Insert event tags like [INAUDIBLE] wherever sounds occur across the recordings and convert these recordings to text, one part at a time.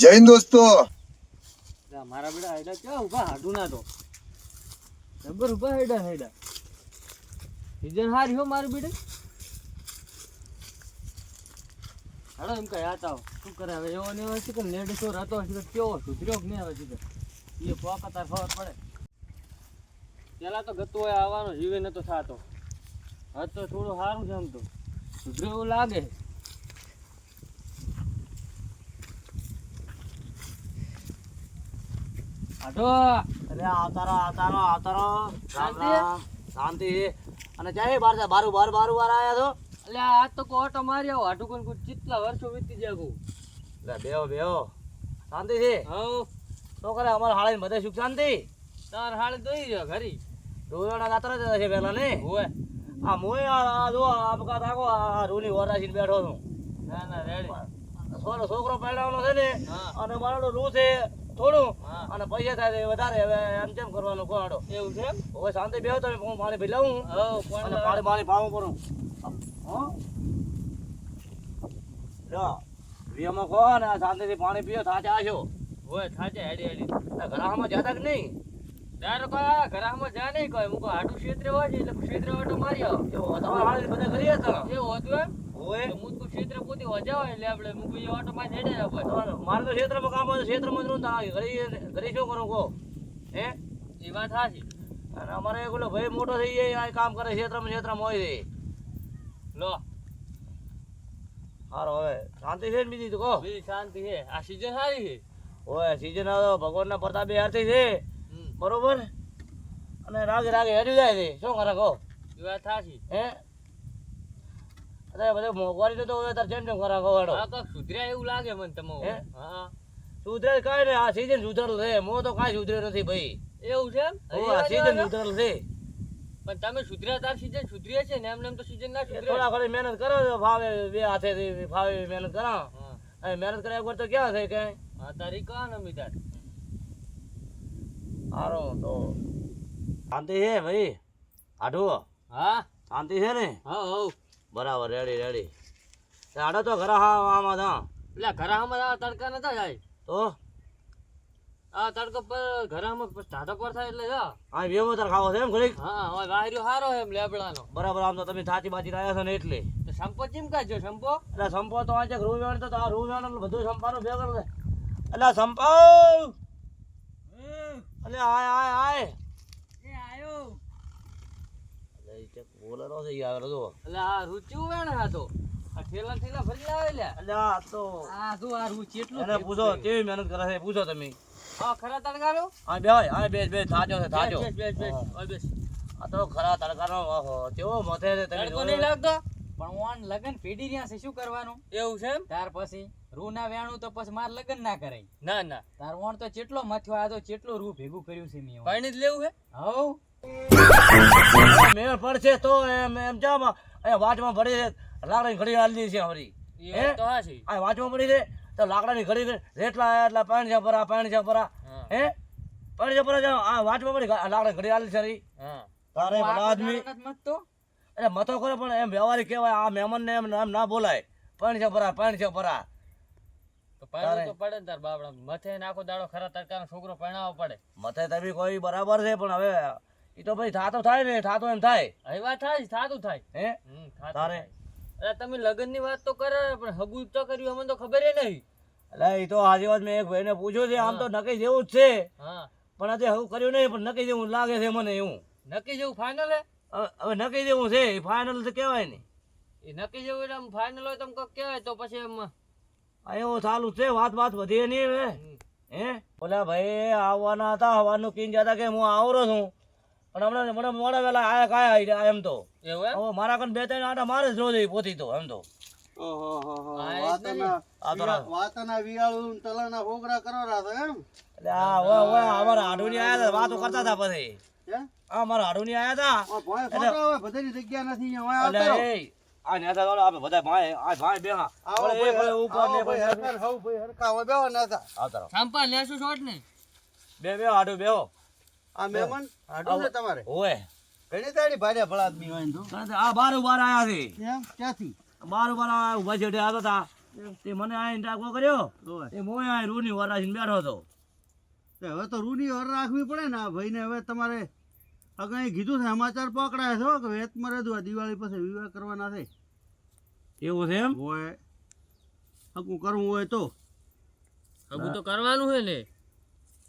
જય દોસ્તો. મારા બેડા હેડા ક્યાં ઊભા હાડું ના તો. જબર ઊભા હેડા હેડા સીઝન હારી હો મારું બેડે હાડો એમ કઈ આતા. શું કરે હવે? એવો ને એવો છે કે લેડ શોર હતો તો કેવો સુધર્યો કે નહીં હવે છે એ પોકા તાર ખબર પડે. પેલા તો ગતું હોય આવવાનો, જીવે નતો થતો. હવે તો થોડું સારું છે આમ તો. સુધર્યો એવું લાગે. આટો. અરે આવતારો આવતારો આવતારો. રામ રામ. શાંતિ. અને ચાહે બાર બારું બાર બારું વાર આયા છો? એટલે આ તો કો ઓટો મારી આવો કોઈ કોઈ કેટલા વર્ષો વીતી જાય કહું લે બેહો બેહો. શાંતિ છે? હવ. તો કરે? અમાર હાળે બધે સુખ શાંતિ? તાર હાલ દઈ રહ્યો ઘરી. રોવાના ગાતર જ છે પેલા ને? હોય આ મોય આ જો આપકા તાકો આ રૂની વરાસીને બેઠો છું. ના ના રેડી. છોકરો પહેરાવાનો છે ને? અને મારો રૂ છે. થોડું અને પૈસા થાય વધારે. હવે એમ કેમ કરવાનું કોડો એવું છે હવે શાંતિ બેહો તમે હું પાણી લઉં. અને? પાણી પાણી પાવું કરું. હો? લો કહો ને આ શાંતિથી પાણી પીઓ થાચે આશો. હોય થાચે હેડી હેડી ઘરામાં જતા કે નહીં? કોઈ આ ઘરામાં જા નહીં કોઈ. મુકો હાડું ક્ષેત્રે હોય છે એટલે ક્ષેત્રે ઓટો મારી આવો એવો તમારા હાલે બધા કરી હતા એવું હતું એમ? ઓય તો મુકુ ક્ષેત્ર પોતે વજા એટલે આપણે મુકુ એ ઓટો માં આપણે. મારે તો ક્ષેત્રમાં કામ હોય ક્ષેત્રમાં જ તાણ ઘરે ઘરે શું કરું કહો? હે? એ વાત સાચી. અને અમારે ઓલો ભાઈ મોટો થઈ જાય આ કામ કરે ક્ષેત્રમાં ક્ષેત્રમાં હોય છે. લો. સારો હવે શાંતિ છે ને બીજી તો કહો. બીજી શાંતિ છે. આ સીઝન સારી છે. ઓય સીઝન આવે ભગવાનના પ્રતાપે હારથી છે. બરોબર? અને રાગે રાગે હેડી જાય છે. શું કરે કહો? એ વાત સાચી. હે? અરે બધે મોંઘવારી તો હવે તાર જેમ જેમ ખરા ખવાડો આ કાંઈક સુધર્યા એવું લાગે મને તમે હા? સુધરે કઈ ને આ સીઝન સુધરલ છે મો તો કઈ સુધરે નથી ભાઈ. એવું છે ઓ આ સીઝન સુધરલ છે પણ તમે સુધર્યા તાર સીઝન સુધર્યા છે ને? એમ તો સીઝન ના સુધરે. થોડા ઘણી મહેનત કરો ફાવે બે હાથેથી ફાવે મહેનત કરો. હા. અને મહેનત કર્યા વગર તો ક્યાં થાય કઈ? હા તારી કહો ને મિતાર આરો તો. શાંતિ છે ભાઈ? આઢો હા. શાંતિ છે ને? હા હવ બરાબર રેડી રેડી આડો તો ઘરા હા આમાં થા એટલે ઘરામાં આ તડકા નતા જાય. તો? આ તડકો પર ઘરામાં ટાઢો પર થાય એટલે જા. આ વેવો તાર ખાવો છે એમ ઘરે હા હવે વાહર્યો સારો એમ લેબડાનો. બરાબર આમ તો તમે થાતી બાજી રહ્યા છો ને એટલે. તો સંપો ચીમકા જો સંપો એટલે સંપો તો આજે રૂ વેણ તો આ રૂ વેણ એટલે બધું સંપાનો ભેગો એટલે સંપો એટલે આય આય આય એ આયો એટલે ઈ ચેક બોલેરો છે યાર જો. એટલે આ રૂચી વેણ હા તો. આ ઠેલા ઠેલા ભરી લાવે લે એટલે આ તો આ શું આ રૂ એટલું એને પૂછો કેવી મહેનત કરે છે પૂછો તમે. હા ખરા તડકારો? હા બે હા બે બે થાજો છે થાજો. બેસ બેસ બેસ હા. આ તો ખરા તડકારો ઓહો તેવો મથે છે તમે તડકો નહીં લાગતો? પણ ઓન લગન પેઢી રહ્યા છે શું કરવાનું? એવું છે એમ? ત્યાર પછી રૂ ના વેણું તો પછી માર લગન ના કરાય. ના ના. તાર ઓણ તો ચેટલો મથ્યો આ તો ચેટલો રૂ ભેગું કર્યું છે મેં પાણી જ લેવું છે? હવ. [LAUGHS] મેળ પડશે તો એમ એમ જામ. એ વાટમાં પડી છે લાકડાની ઘડી હાલી છે અમારી. એ હે? તો આ વાટમાં પડી છે તો લાકડાની ઘડી રેટલા એટલા પાણી છે પરા પાણી છે પરા. હે. પાણી છે પરા આ વાટમાં પડી આ લાકડાની ઘડી હાલી છે તારે ભલા આદમી એટલે મતો કરે પણ એમ વ્યવહારિક કહેવાય આ મહેમાનને એમ નામ ના બોલાય. પાણી છે પરા પાણી છે પરા. તો પાડવું તો પડે ને તાર બાપડા. મથે નાખો દાડો ખરા તડકાનો છોકરો પરણાવો પડે. મથે તબી કોઈ બરાબર છે પણ હવે એ તો ભાઈ થાતો થાય ને થાતો એમ થાય. હવે વાત થાય થાતું થાય. હે? તારે? અરે તમે લગ્નની વાત તો કરે પણ હગું તો કર્યું અમને તો ખબર નહીં. એટલે એ તો આજે વાત મેં એક ભાઈને પૂછ્યો છે આમ તો નક્કી જેવું જ છે. હા. પણ આજે હું કર્યું નહીં પણ નક્કી જેવું લાગે છે મને એવું. નક્કી જેવું ફાઇનલ હે? હવે હવે નક્કી જેવું છે એ ફાઇનલ તો કહેવાય નહીં. એ નક્કી જેવું એટલે ફાઇનલ હોય તમે કહેવાય તો પછી એમ એવું ચાલુ છે વાત વાત વધી નહીં હવે. હે? ઓલા ભાઈ આવવાના હતા હવાનું કીન જતા કે હું આવરો છું? પણ હમણાં મને મોડા વેલા આયા કાયા આયા એમ તો. એવું હવે મારા કન બે ત્રણ આટા મારે જ રોજ પોતી તો એમ તો. હા, એ જ નહીં. આ તો રા- વાતના વિયાળું તલાના હોગરા કરો રાતો એમ? એટલે આ હવે હવે અમારા હાડુની આયા હતા વાતો કરતા હતા પછી. હે? આ મારા હાડુની આયા હતા બધાની જગ્યા નથી આ નેતા બધા ભાઈ આ ભાઈ બેહા. આવો ઓલે ભાઈ, ઉપર આવો ને ભાઈ, પછી હવ ભાઈ હરખા હોય, બેહો નેતા. આવતા સંપા લેશું શોટ ને બે બે હાડુ બેહો. આ મહેમાન આડું છે તમારે? ઓય ઘણી તાળી ભાડે ભલા આદમી હોય તો. આ બાર બાર આયા છે. કેમ? ક્યાંથી? બાર બાર આયા ઊભા છેડે આવતા હતા. તે મને આ ડાકો કર્યો. એ મોય આ રૂની વરાસીને બેઠો હતો. તે હવે તો રૂની વર રાખવી પડે ને આ ભાઈને હવે તમારે અગાઈ કીધું છે? સમાચાર પકડાય છો કે વેત મરે દો દિવાળી પછી વિવાહ કરવાના છે. એવું છે એમ? હોય હકું કરવું હોય તો. હગું તો કરવાનું છે ને.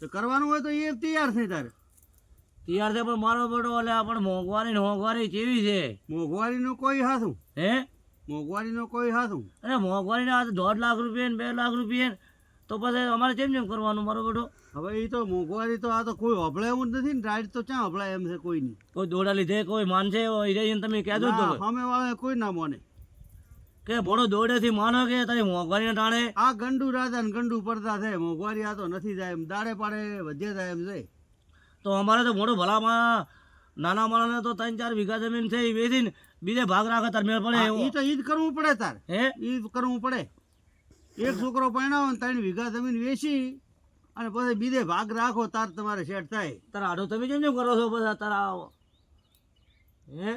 તો કરવાનું હોય તો એ તૈયાર થઈ તારે. તૈયાર પણ મારો બેટો એટલે પણ મોંઘવારી ને મોંઘવારી કેવી છે? મોંઘવારીનું કોઈ હાથું? હે? મોંઘવારીનું કોઈ હાથું? અરે મોંઘવારી ના દોઢ લાખ રૂપિયા બે લાખ રૂપિયા તો પછી અમારે કેમ કેમ કરવાનું મારો બેટો? હવે એ તો મોંઘવારી તો આ તો કોઈ હભળાય એવું જ નથી ને રાઈડ તો ક્યાં અભળાય એમ છે કોઈ નહીં કોઈ દોડા લીધે કોઈ માનશે તમે કહેજો જ તો સામે વાળા કોઈ ના માને. કે ભોળો દોડેથી માનો કે તારી મોંઘવારી ટાણે? આ ગંડુ રાજા ને ગંડુ પડતા છે મોંઘવારી આ તો નથી જાય એમ દાડે પાડે વધે જાય એમ છે. તો અમારે તો મોટો ભલામાં નાના માણસને તો ત્રણ ચાર વીઘા જમીન છે એ વેચીને બીજે ભાગ રાખે તાર મેળ પડે એ તો ઈ જ કરવું પડે તાર. હે? ઈ કરવું પડે. એક છોકરો પરણાવો ને ત્રણ વીઘા જમીન વેચી અને પછી બીજે ભાગ રાખો તાર તમારે સેટ થાય. તારા આડો તમે કેમ કેમ કરો છો બધા તારા હે?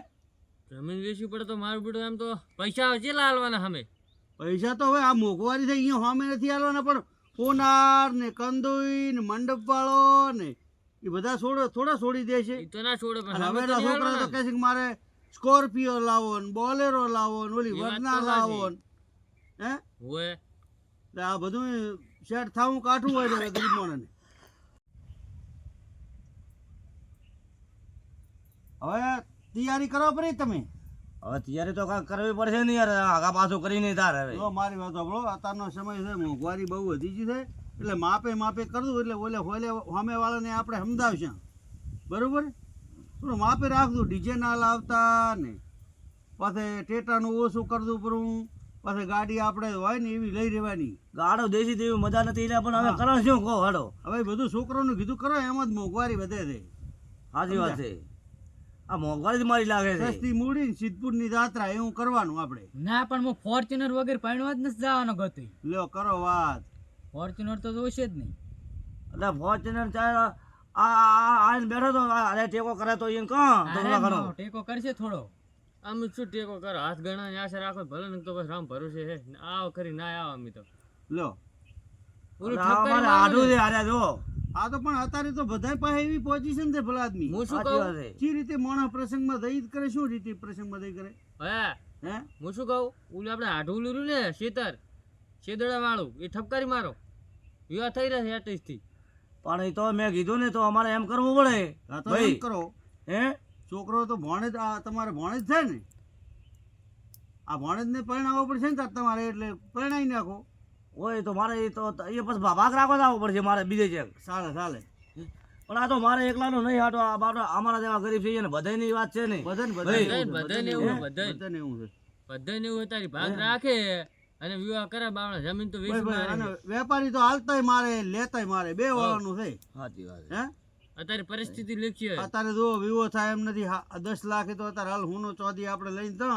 જમીન વેચવી પડે તો મારું બીડું એમ તો પૈસા ચેલા હાલવાના સામે. પૈસા તો હવે આ મોંઘવારી થઈ અહીંયા સામે નથી હાલવાના પણ કોનાર ને કંદુઈ ને મંડપ વાળો ને એ બધા છોડે થોડા છોડી દે છે. તો ના છોડે પણ હવે છોકરા તો કહે છે કે મારે સ્કોર્પિયો લાવો ને બોલેરો લાવો ને ઓલી વર્ના લાવો ને હે? હોય એટલે આ બધું સેટ થાવું કાઠું હોય તો ગરીબ માણસને. હવે તૈયારી કરો પડી તમે. હવે ત્યારે તો કાંઈક કરવી પડશે ને યાર આગા પાછું કરીને તાર હવે. જો મારી વાત સાંભળો અત્યારનો સમય છે મોંઘવારી બહુ વધી ગઈ છે એટલે માપે માપે કરવું એટલે ઓલે હોલે સામે વાળાને આપણે સમજાવશે. બરાબર? થોડું માપે રાખવું ડીજે ના લાવતા ને. પાસે ટેટાનું ઓછું કરવું પડવું પાસે ગાડી આપણે હોય ને એવી લઈ રહેવાની. ગાડો દેશી તેવી મજા નથી એટલે પણ હવે કરો શું કહો હાડો હવે બધું છોકરાનું કીધું કરો એમાં જ મોંઘવારી વધે છે. સાચી વાત છે. આ મોંઘવારી જ મારી લાગે છે. સસ્તી મૂડી ને સિદ્ધપુરની જાત્રા એવું કરવાનું આપણે. ના પણ હું ફોર્ચ્યુનર વગર પરણવા જ નથી જવાનો ગતિ. લ્યો કરો વાત. ફોર્ચ્યુનર તો જોશે જ નહીં. એટલે ફોર્ચ્યુનર ચાલ. આ આ- આઈને બેઠો તો અરે ટેકો કરે તો એને કહો તો થોડા ટેકો કરશે થોડો. આમ શું ટેકો કરો? હાથ ગણા ને આશા રાખો ભલે ને તો બસ રામ ભરોસે હે. આવ કરી ના આવ અમે તો. લ્યો. પૂરું અમારે આડું દે અરે જો. આ તો પણ અત્યારે તો બધા પાસે એવી પોઝિશન છે ભલા આદમી હું શું કહું? જે રીતે માણસ પ્રસંગમાં દઈ કરે શું રીતે પ્રસંગમાં દઈ કરે? હે? હે? હું શું કહું? ઓલું આપણે હાડું લીધું ને શેતર. શેદડા વાળું એ ઠપકારી મારો. વિવાહ થઈ રહ્યા છે થી પણ એ તો મેં કીધું ને તો અમારે એમ કરવું પડે. આ તો એમ કરો. હે? છોકરો તો ભણે જ આ તમારે ભણે જ છે ને. આ ભણે જ ને પરણાવવો પડશે ને તમારે એટલે પરણાવી નાખો. ઓય તો મારે એ તો એ પછી ભાગ રાખવા જવું પડશે મારે બીજે છે ચાલે ચાલે પણ આ તો મારે એકલાનો નહીં આટો આ અમારા જેવા ગરીબ છે ને બધાની વાત છે ને. બધાને એવું બધાને. એવું છે બધાને એવું તારી ભાગ રાખે અને વિવાહ કરે બાવળા જમીન તો વેચી ભાઈ, અને વેપારી તો હાલતાય મારે લેતાય મારે બે વાળાનું છે. સાચી વાત હે? અત્યારે પરિસ્થિતિ લખી હોય. અત્યારે જો વિવો થાય એમ નથી દસ લાખ તો અત્યારે હાલ હુંનો ચોધી આપણે લઈને તો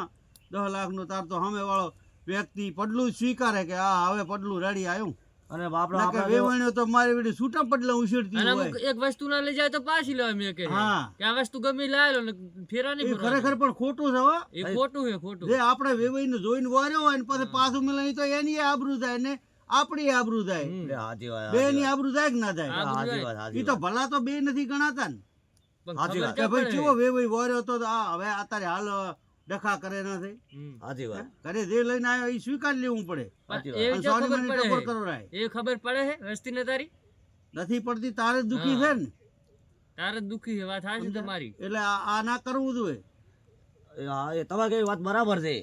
દસ લાખનું તાર તો સામે વાળો વ્યક્તિ પડલું સ્વીકારે કે આ હવે પડલું રેડી આવ્યું અને બાપડા નકર વેવણ્યો તો મારી બેટી છૂટા પડલા ઉછળતી હોય. એક વસ્તુ ના લઈ જાય તો પાછી લેવા મેં કે. હા. કે આ વસ્તુ ગમે ઈ ને ફેરા નહીં ખરેખર પણ ખોટું છે હો. એ ખોટું છે ખોટું. જે આપણે વેવાઈને જોઈને વાર્યો હોય ને પછી પાછું મળે તો એની આબરૂ જાય ને આપણી આબરૂ વાત બે ની આબરૂ જાય કે ના જાય? સાચી વાત સાચી એ તો ભલા તો બે નથી ગણાતા ને. પણ સાચી ખબર વાત. કે ભાઈ? કેવો વેવાઈ વાર્યો તો આ હવે અત્યારે હાલ ડખા કરે ના થઈ સાચી વાત. ઘરે જે લઈને આવ્યો એ સ્વીકાર લેવું પડે. એ ખબર પડે હે વસ્તી ને તારી? નથી પડતી તારે જ દુખી છે ને. તારે દુખી છે વાત સાચી તમારી. એટલે આ ના કરવું જોઈએ. એ હા, એ તમારે કઈ વાત બરાબર છે.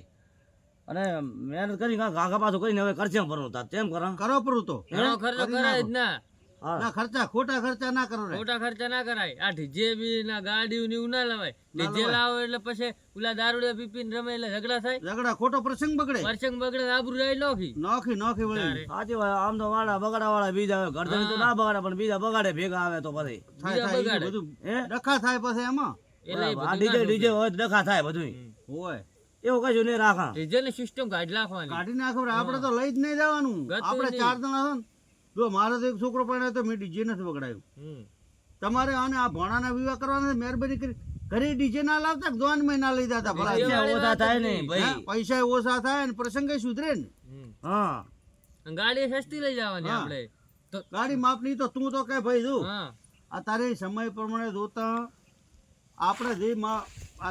અને મહેનત કરી ઘાઘા પાછું કરીને હવે કરશે તાર તેમ કરો. કરો પરું તો ખર્ચો કરી કરાય જ ના. ના ખર્ચા ખોટા ખર્ચા ના કરો ખોટા ખર્ચા ના કરાય. આ ડીજે બી ના ગાડીઓ ને એવું ના લવાય. ડીજે. લાવો એટલે પછી ઓલા દારૂડિયા પીપીને રમે એટલે ઝઘડા થાય. ઝઘડા ખોટો પ્રસંગ બગડે. પ્રસંગ બગડે આબરૂ રહી નોખી. નોખી નોખી વળી. સાચી વાત આમ તો વાળા બગાડા વાળા બીજા આવે ઘર તો ના બગાડે પણ બીજા બગાડે ભેગા આવે તો પછી. થાય બીજા થાય ઈ બગાડે. બધું હે? ડખા થાય પછી એમાં. એટલે આ ડીજે ડીજે હોય તો ડખા થાય બધું હોય. એવું કશું નહીં રાખા ડીજે ની સિસ્ટમ કાઢી નાખવાની. કાઢી નાખો આપડે તો લઈ જ નહીં જવાનું. આપણે ચાર જણા જો મારો તો એક છોકરો પણ તો મેં ડીજે નથી બગડાયું હમ. તમારે આને આ ભણાના વિવાહ કરવાના મહેરબાની કરી. ઘરે ડીજે ના લાવતા દોન મહિના લઈ જતા ભલા? પૈસા ઓછા થાય ને ભાઈ. પૈસા ઓછા થાય ને પ્રસંગે સુધરે ને. હા. ગાડી સસ્તી લઈ જવાની આપણે. તો ગાડી માપની તો તું તો કે ભાઈ તું આ તારે સમય પ્રમાણે જોતા આપણે જે મા-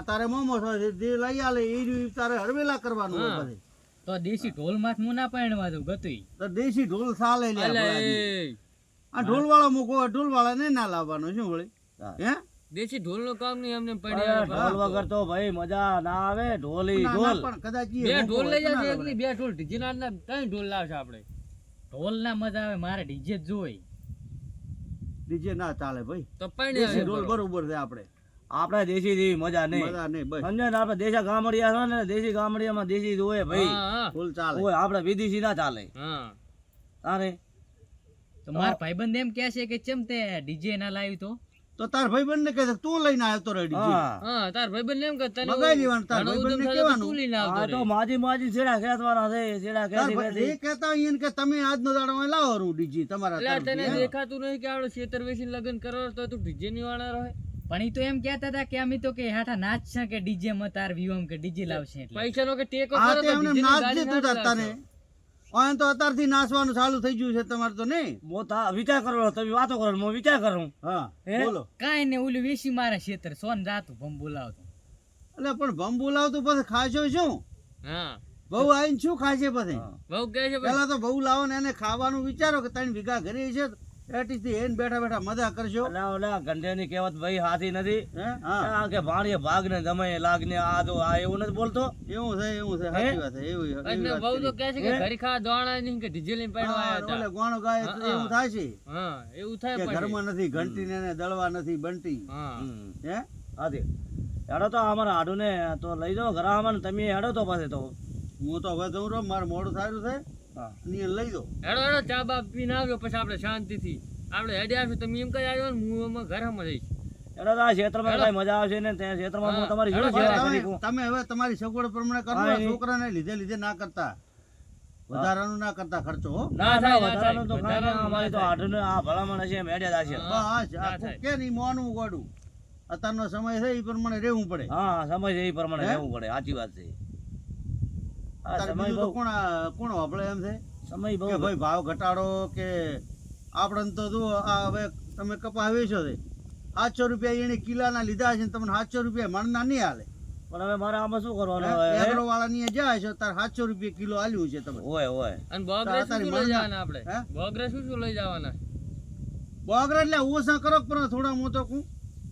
તારે મોમો જે લઈ આલે એ તારે હરવેલા કરવાનું તો દેશી ઢોલમાં હું ના પાણવા દઉં ગતુંય તો દેશી ઢોલ સાલે લે અલે. આ ઢોલ વાળો મૂકો ઢોલ વાળા ને ના લાવવાનો શું વળી? હે. દેશી ઢોલનું કામ નહીં અમને પડ્યા ઢોલ વગર તો ભાઈ મજા ના આવે ઢોલી ના, ના, ઢોલ. પણ કદાચ બે ઢોલ લઈ તો એક બે ઢોલ ડીજે ના ત્રણ ઢોલ લાવશે આપણે. ઢોલ ના મજા આવે મારે ડીજે જ જોઈ ડીજે ના ચાલે ભાઈ. તો પણ ઢોલ બરોબર છે આપણે. આપણે દેશી જેવી મજા નહીં. મજા નહીં બસ. સમજે ને? આપણે દેશા ગામડિયા છે ને દેશી ગામડિયામાં દેશી હોય ભાઈ. હા. ચાલે. આપણે વિદેશી ના ચાલે. હા. તારે? તો માર ભાઈબંધ એમ કહે છે કે ચમ તે ડીજે ના લાવ્યું તો? તો તાર ભાઈબંધ ને કહે છે, તું લઈને આવ્યો તો રે ડીજે. હા. તાર ભાઈબંધ એમ કે તને મગાઈ લેવાનું, તાર ભાઈબંધ તો કહેવાનું. તું લઈને આવતો તો માજી માજી છેડા ખેંચવાના છે છેડા તાર ખેંચી એ કહેતા હોય એને કે તમે આજનો દાડો અહીં લાવો રૂ ડીજે તમારા એટલે તને દેખાતું નહીં કે આપણે છેતર વેચીને લગ્ન કરો તો તું ડીજે ની વાળા રહે? પણ ઈ તો એમ કહેતા હતા કે અમે તો કે હાઠા નાચ છે કે ડીજે માં તાર વ્યૂ કે ડીજે લાવશે એટલે. પૈસા નો કે ટેકો કરો તે તો એમને નાચ ગાડી દીધું ના ઓય તો અત્યારથી નાચવાનું ચાલુ થઈ ગયું છે તમારે તો નહીં? હું તા વિચાર કરો તમે વાતો કરો હું વિચાર કરું. હા હે? બોલો. કાઈ ને ઓલું વેસી મારે ખેતર સોન જાતું ભમ બોલાવતું. એટલે પણ ભમ બોલાવતું પછી ખાશો શું? હા. બહુ આવીને શું ખાશે પછી. બહુ કહે છે પેલા તો બહુ લાવો ને એને ખાવાનું વિચારો કે ત્રણ વીઘા ઘરે છે. એટીથી એને બેઠા બેઠા મજા કરશો એટલે ઓલા ગંઢેની કહેવત ભાઈ હાથી નથી. હા? કે ભાણીએ ભાગ ને જમે લાગ ને આ તો આ એવું નથી બોલતો. એવું છે એવું છે. સાચી વાત છે એવી એવી બહુ તો કહે છે કે ઘડી દોણા નહીં કે ડીજે લઈને પડવા આવ્યા ઓલે હતા. ગોણો ગાય એવું થાય છે. હા એવું થાય કે ઘરમાં નથી ઘંટી ને દળવા નથી બંટી હા. હે? હાથી હેડો તો અમારા હાડું ને તો લઈ જાઓ ઘરામાં તમે હેડો તો પાસે તો. હું તો હવે જઉં રહું મારું મોડું સારું છે. હા. લઈ દો. હેડો હેડો ચા બા પીને આવજો પછી આપણે શાંતિથી. આપણે હેડે આવશું તમે એમ કઈ આવ્યો ને હું આમાં ઘરમાં જઈશ. હેડો આ ક્ષેત્રમાં કઈ મજા આવશે ને ત્યાં ક્ષેત્રમાં હું. તમારી જોડે સેવા કરી તમે હવે તમારી સગવડ પ્રમાણે કરો હા, આ એ- છોકરાને લીધે લીધે ના કરતા. વધારાનું ના કરતા ખર્ચો હો. ના ના થાય, વધારાનું તો કાંઈ ના વધારાનું તો ના આ ભલામણ હશે એમ હેડ્યા બસ ના આ થાય. કે નહીં મોનું ગોડું અત્યારનો સમય છે એ પ્રમાણે રહેવું પડે. હા સમય છે એ પ્રમાણે? રહેવું પડે સાચી વાત છે. સમય બહુ કોણ કોણ વાપરે એમ છે? સમય બહુ ભાઈ ભાવ ઘટાડો કે આપણને તો જુઓ આ હવે તમે કપા વેચો છે. સાતસો રૂપિયા એને કિલાના લીધા છે તમને સાતસો રૂપિયા મણના નહીં હાલે. પણ હવે મારે આમાં શું કરવાનું હવે? એગ્રો વાળા ની જાય છે તાર સાતસો રૂપિયા કિલો આલ્યું છે તમે. હોય હોય અને બોગરે શું લઈ જવાના આપણે? બોગરે શું શું લઈ જવાના? બોગરા એટલે ઓછા કરો પણ થોડા મોટો તો કહું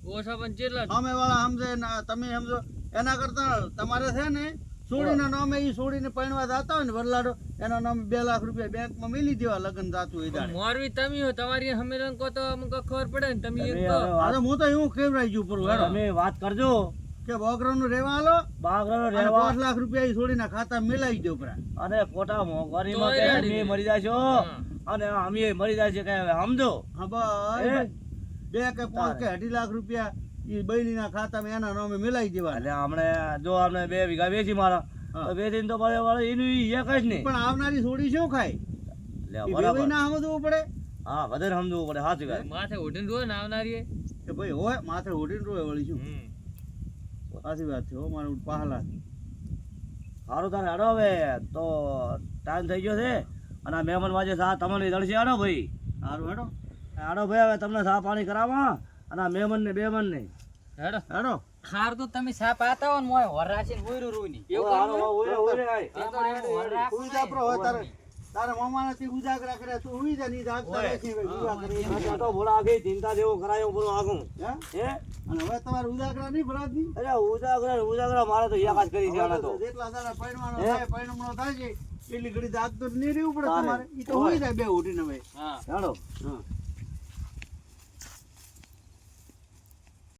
પણ કેટલા સામે વાળા સમજે ના તમે સમજો. એના કરતા તમારે છે ને સોડીના નામે એ સોડીને પૈણવા જતા હોય ને વરલાડો એના નામે બે લાખ રૂપિયા બેંકમાં મેલી દેવા લગ્ન જાતું હોય દાડે મોરવી તમે હો તમારી હમેરન કો તો અમુક ખબર પડે ને તમે એક તો તો હું તો એવું કેવરાઈ ગયું પરું હેડો તમે વાત કરજો. કે બોગરાનું રેવા આલો બાગરો નું રેવા પાંચ લાખ રૂપિયા એ સોડીના ખાતા મિલાઈ દો પરા અને ખોટા મોગરી માં કે તમે મરી જાશો? અને અમે મરી જાય છે કે સમજો? હા બસ. બે કે પાંચ કે અઢી લાખ રૂપિયા એ બૈરીના ખાતામાં એના નામે મિલાઈ દેવા એટલે આપણે જો આપણે બે વીઘા વેચી મારા. તો વેચીને તો પછી વળી એનું ઈ એક જ નહીં પણ આવનારી સોડી શું ખાય? લે, એ બરાબર. વેવાઈ ના સમજવું પડે. હા વધારે સમજવું પડે સાચી વાત. માથે ઉઠીને રોય ને આવનારી કે ભાઈ હોય માથે ઉડીને રોય વળી શું? સાચી વાત છે હો મારું પહાલા. સારું તારે હેડો હવે તો ટાઈમ થઈ ગયો છે. અને આ મહેમાન વાજે સા તમને દળશે હેડો ભાઈ. સારું હેડો. હેડો ભાઈ હવે તમને સા પાણી કરાવવા અને આ મહેમાન ને બેમાન ને હેડો. હેડો. ખાર તો તમે સાપ આતા હો ને મોય વરાશે ને ઉયરું રૂઈ ની એવું કરવું? ઉરે, ઉરે, આય. તું જા પ્રો હોય તારે તારે મામાને થી ઉજાગરા કરે તું ઉઈ જા ની ઓય. રહેશે હવે વિવાહ તો ભોળા આગે ચિંતા જેવું કરાયો એવું આગું. હે? હે? અને હવે તમારે ઉજાગરા નહીં ભરાતી અરે ઉજાગરા ઉજાગરા મારે તો યાકાત કરી છે આને તો જેટલા દાડા પૈણવાનો થાય પૈણમણો થાય છે એટલી ઘડી જાગતો તો નહીં રહેવું પડે તમારે. ઈ તો હોય જાય બે ઉઠીને હવે. હા. હેડો. હા.